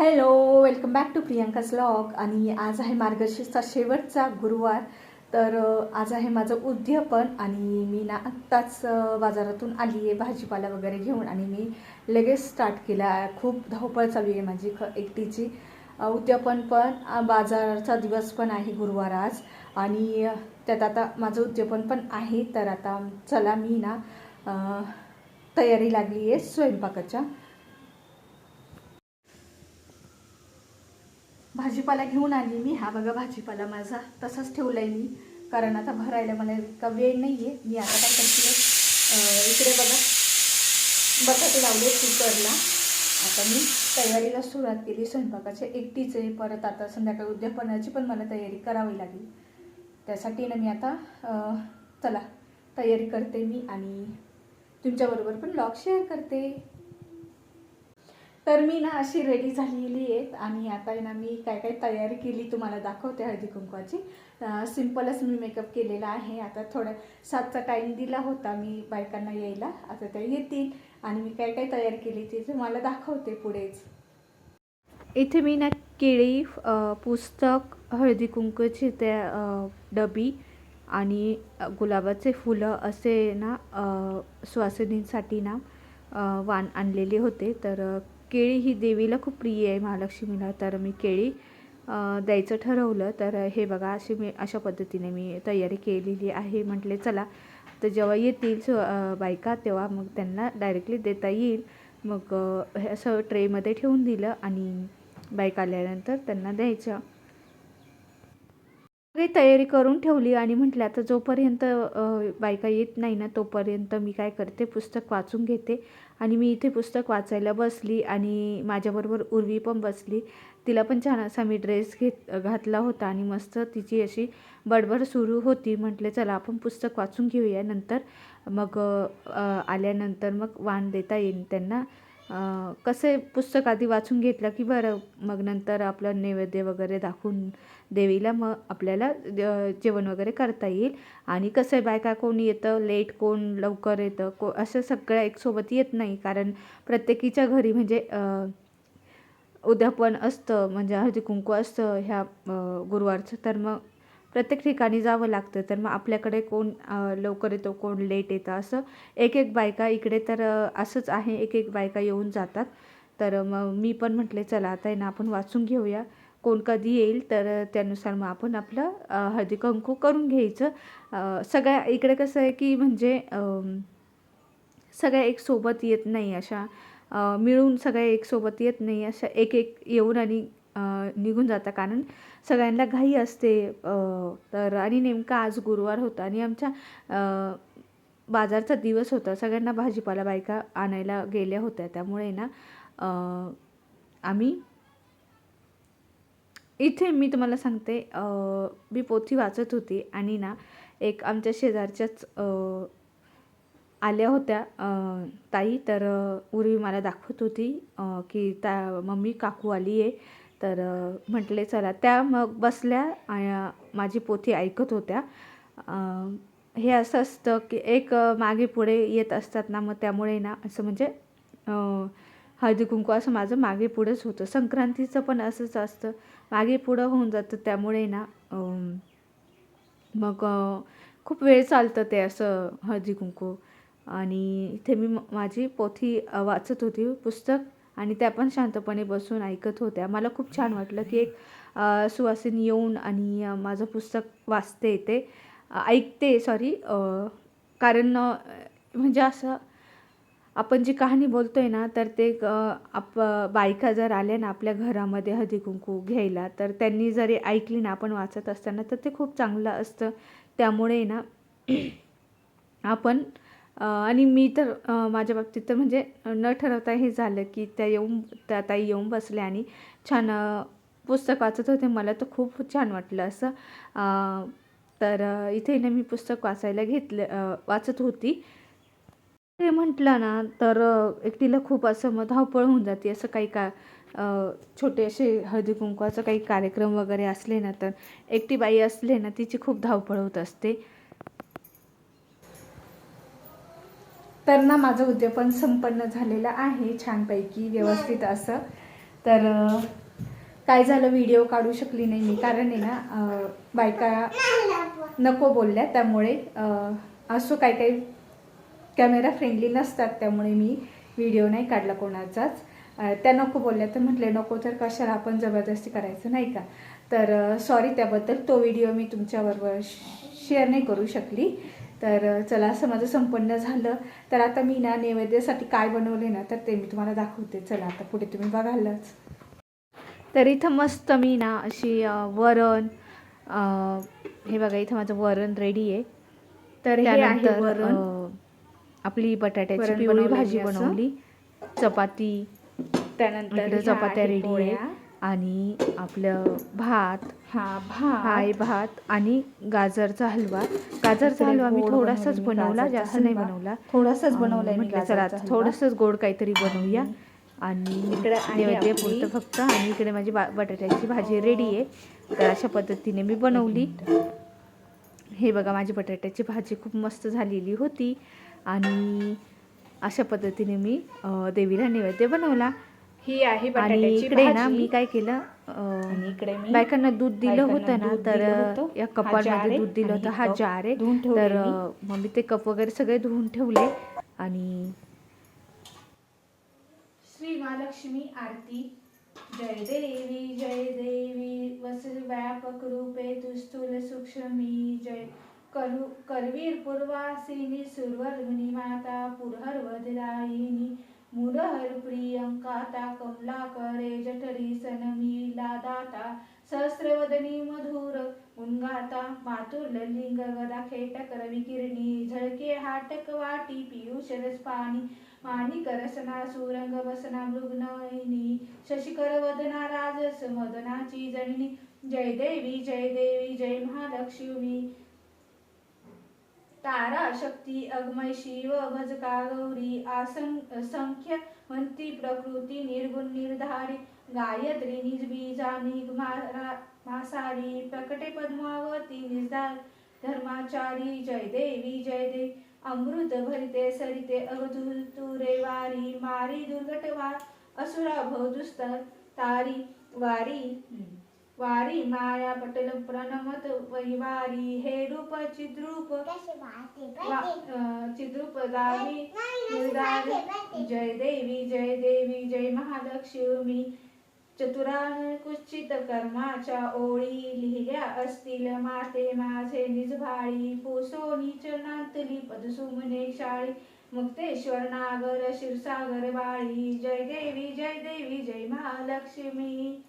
Hello welcome back to Priyanka's vlog आणि आज आहे मार्गशीर्षचा शेवटचा गुरुवार. तर आज आहे माझं उद्यापन आणि मी ना आत्ताच बाजारातून आली आहे भाजीपाला वगैरे घेऊन आणि मी लगेच स्टार्ट केला खूप धावपळ चालू आहे माझी ख एकटीची. उद्यापन पण बाजाराचा दिवस पण आहे गुरुवार आज. आणि त्यात आता माझं उद्यापन पण आहे. तर आता चला मी ना तयारी लागली आहे स्वयंपाकाच्या. भाजीपाला घेऊन आली मी. हा बघा भाजीपाला माझा. तसाच ठेवलाय मी. कारण आता भरायला मला इतका वेळ नाही आहे मी आता काय करते? इकडे बघा. बटाटे लावले कुकरला. आता मी तयारीला सुरुवात केली. स्वयंपाकाचे एकटीच आहे. परत आता संध्याकाळी उद्यापनाची पण मला तयारी करावी लागेल. त्यासाठी ना मी आता चला तयारी करते मी आणि तुमच्याबरोबर पण ब्लॉग शेअर करते. तर मी ना अशी रेडी झालेली आहे आणि आता आहे ना मी काय काय तयारी केली तुम्हाला दाखवते हळदी कुंकवाची. सिम्पलच मी मेकअप केलेला आहे. आता थोडं सातचा टाईम दिला होता मी बायकांना यायला. आता त्या येतील आणि मी काय काय तयारी केली ती तुम्हाला दाखवते पुढेच. इथे मी ना केळी पुस्तक हळदी कुंकूची त्या डबी आणि गुलाबाचे फुलं असे ना सुवासिनींसाठी ना वाण आणलेले होते. तर केळी ही देवीला खूप प्रिय आहे महालक्ष्मीला. तर मी केळी द्यायचं ठरवलं. तर हे बघा अशी मी अशा पद्धतीने मी तयारी केलेली आहे. म्हटले चला तर जेव्हा येतील सो बायका तेव्हा मग त्यांना डायरेक्टली देता येईल. मग हे असं ट्रेमध्ये ठेवून दिलं आणि बाईक आल्यानंतर त्यांना द्यायचं. सगळी तयारी करून ठेवली आणि म्हटलं आता जोपर्यंत बायका येत नाही ना तोपर्यंत मी काय करते? पुस्तक वाचून घेते. आणि मी इथे पुस्तक वाचायला बसली आणि माझ्याबरोबर उर्वी पण बसली. तिला पण छान असा मी ड्रेस घेत घातला होता आणि मस्त तिची अशी बडबड सुरू होती. म्हटले चला आपण पुस्तक वाचून घेऊया नंतर. मग आल्यानंतर मग वाण देता येईल त्यांना. कसे पुस्तक आधी वाचून घेतलं की बरं मग नंतर आपलं नैवेद्य वगैरे दाखवून देवीला मग आपल्याला जेवण वगैरे करता येईल. आणि कसं आहे बायका कोण येतं लेट कोण लवकर येतं को असं सगळ्या एकसोबत येत नाही. कारण प्रत्येकीच्या घरी म्हणजे उद्यापन असतं म्हणजे हळदी कुंकू असतं ह्या गुरुवारचं. तर मग प्रत्येक ठिकाणी जावं लागतं. तर मग आपल्याकडे कोण लवकर येतो कोण लेट येतं असं एक एक बायका इकडे तर असंच आहे. एक एक बायका येऊन जातात. तर मग मी पण म्हटले चला आता आहे ना आपण वाचून घेऊया. कोण कधी येईल तर त्यानुसार मग आपण आपलं हळदीकंकू हळदी करून घ्यायचं. सगळ्या इकडे कसं आहे की म्हणजे सगळ्या एक सोबत येत नाही अशा. मिळून सगळ्या एक सोबत येत नाही अशा एक एक येऊन आणि निघून जाता. कारण सगळ्यांना घाई असते. तर आणि नेमका आज गुरुवार होता आणि आमच्या बाजारचा दिवस होता. सगळ्यांना भाजीपाला बायका आणायला गेल्या होत्या. त्यामुळे ना आम्ही इथे मी तुम्हाला सांगते मी पोथी वाचत होती आणि ना एक आमच्या शेजारच्याच आल्या होत्या ताई. तर उर्वी मला दाखवत होती की त्या मम्मी काकू आली आहे तर म्हटले चला. त्या मग बसल्या माझी पोथी ऐकत होत्या. हे असं असतं की एक मागे पुढे येत असतात ना मग त्यामुळे ना असं म्हणजे हळदी कुंकू असं माझं मागे पुढेच होतं. संक्रांतीचं पण असंच असतं. मागे पुढं होऊन जातं त्यामुळे ना मग खूप वेळ चालतं ते असं हळदी कुंकू. आणि इथे मी म- माझी पोथी वाचत होती. पुस्तक आणि त्या पण शांतपणे बसून ऐकत होत्या. मला खूप छान वाटलं की एक सुवासिन येऊन आणि माझं पुस्तक वाचते ते ऐकते सॉरी कारण म्हणजे असं आपण जी कहाणी बोलतो आहे ना तर ते आप बायका जर आल्या ना आपल्या घरामध्ये हळदी कुंकू घ्यायला तर त्यांनी जरी ऐकली ना आपण वाचत असताना तर ते खूप चांगलं असतं. त्यामुळे ना आपण आणि मी तर माझ्या बाबतीत तर म्हणजे न ठरवता हे झालं की त्या येऊन त्या ताई येऊन बसल्या आणि छान पुस्तक वाचत होते. मला तर खूप छान वाटलं असं. तर इथे ना मी पुस्तक वाचायला घेतलं वाचत होती. ते म्हटलं ना तर एकटीला खूप असं मग धावपळ होऊन जाते. असं काही का छोटे असे हळदी कुंकवाचं काही कार्यक्रम वगैरे असले ना तर एकटी बाई असले ना तिची खूप धावपळ होत असते. तर ना माझं उद्यापन संपन्न झालेलं आहे छानपैकी व्यवस्थित असं. तर काय झालं व्हिडिओ काढू शकली नाही मी. कारण आहे ना बायका नको बोलल्या. त्यामुळे असो काही काही कॅमेरा फ्रेंडली नसतात. त्यामुळे मी व्हिडिओ नाही काढला कोणाचाच. त्या नको बोलल्या तर म्हटले नको तर कशाला आपण जबरदस्ती करायचं नाही का? तर सॉरी त्याबद्दल तो व्हिडिओ मी तुमच्याबरोबर शेअर नाही करू शकली. तर चला असं माझं संपन्न झालं. तर आता मी ना नैवेद्यासाठी काय बनवले ना तर ते मी तुम्हाला दाखवते. चला आता पुढे तुम्ही बघालच. तर इथं मस्त मी ना अशी वरण अ, हे बघा इथं माझं वरण रेडी आहे. तर हे आहे वरण. आपली बटाट्याची पिवळी भाजी. बनवली. चपाती. त्यानंतर चपात्या रेडी आहे. आणि आपलं भात हा हा आहे भात भात आणि गाजरचा हलवा. गाजरचा हलवा मी गोड थोडासाच बनवलेली बनवला गाजरचा जास्त नाही हलवा. बनवला. थोडासाच अं, बनवलाय मी म्हटलं चला गाजरचा हलवा. थोडंसंच गोड काहीतरी बनवूया. आणि इकडे आहे नैवेद्य आपली- पुरतं फक्त आणि इकडे माझी बा बटाट्याची भाजी रेडी आहे. तर अशा पद्धतीने मी बनवली. हे बघा माझी बटाट्याची भाजी खूप मस्त झालेली होती. आणि अशा पद्धतीने मी अं, देवीला नैवेद्य बनवला. ही आहे आणि बटाट्याची इकडे ना भाजी. मी काय केलं अं, आणि इकडे मी बायकांना दूध दिलं बायकांना होतं ना दूध तर दिलं होतं. या हा जार कपामध्ये आहे दूध दिलं आणि होतं हे हा कप जार आहे धुवून ठेवले तर मी. अं, मग मी ते कप वगैरे सगळे धुवून ठेवले आणि श्री महालक्ष्मी आरती जय देवी जय देवी वस व्यापक रूपे तु स्थूल सूक्ष्मी जय करू करवीर पूर्वासिनी सुरवर्मिनी माता पुरहरवदलायिनी मुरहर प्रियंकाता कमलाकरे जठरी सनमीला दाता? सहस्रवदनी मधुर उन्गाता मातुर्लिंग गदा खेटकर विकिरणी झळके हाटक वाटी पियुष रसपाणी माणिक रसना सुरंग वसना मृग्नयनी शशिकर वदना राजस मदनाची जननी जय देवी जय देवी जय महालक्ष्मी। तारा शक्ती अगमय शिव भजका गौरी आसन संख्य म्हणती प्रकृती निर्गुण निर्धारी गायत्री निजबीजा निगमारा मासारी प्रकटे पद्मावती निजदार धर्माचारी जय देवी जय देवी अमृत भरिते सरिते अवधूतुरे वारी मारी दुर्घटवा वा असुरा भवदुस्त तारी वारी वारी माया पटल प्रणमत वैवारी हे रूप चिद्रूप चिद्रूप दावी जय देवी जय देवी जय महालक्ष्मी. कुचित कर्माच्या ओळी लिहिल्या असतील माते माझे निजभाळी पोसोनी चरणांतली पदसुमने शाळी. मुक्तेश्वर नागर क्षीरसागर बाळी जय देवी जय देवी जय महालक्ष्मी.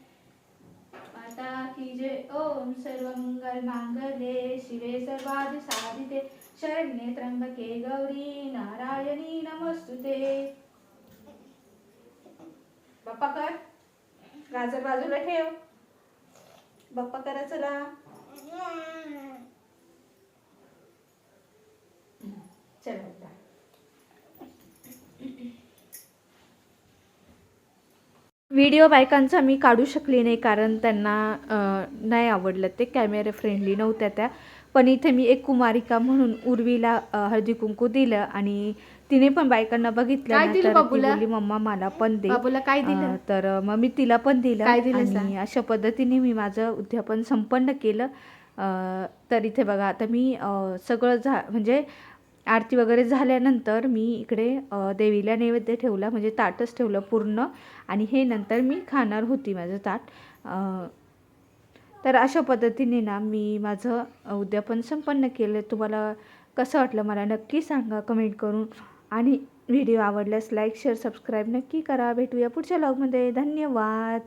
माता की जय। ओम सर्वमंगल मांगल्ये। शिवे सर्वाधि साधिते। शरण्ये त्र्यंबके गौरी। नारायणी नमस्तुते। बाप्पा कर। गाजर बाजूला ठेव। बाप्पा करा चला। चल व्हिडिओ बायकांचा मी काढू शकली नाही कारण त्यांना नाही आवडलं ते कॅमेरा फ्रेंडली नव्हत्या त्या. पण इथे मी एक कुमारिका म्हणून उर्वीला हळदी कुंकू दिलं आणि तिने पण बायकांना बघितलं मम्मा मला पण दे. काय दिलं? तर मग मी तिला पण दिलं काय दिलं? आणि अशा पद्धतीने मी माझं उद्यापन संपन्न केलं. तर इथे बघा आता मी सगळं झा म्हणजे आरती वगैरे झाल्यानंतर मी इकडे देवीला नैवेद्य ठेवला म्हणजे ताटच ठेवलं पूर्ण. आणि हे नंतर मी खाणार होती माझं ताट. तर अशा पद्धतीने ना मी माझं उद्यापन संपन्न केलं. तुम्हाला कसं वाटलं मला नक्की सांगा कमेंट करून. आणि व्हिडिओ आवडल्यास लाईक शेअर सबस्क्राईब नक्की करा. भेटूया पुढच्या लॉगमध्ये धन्यवाद.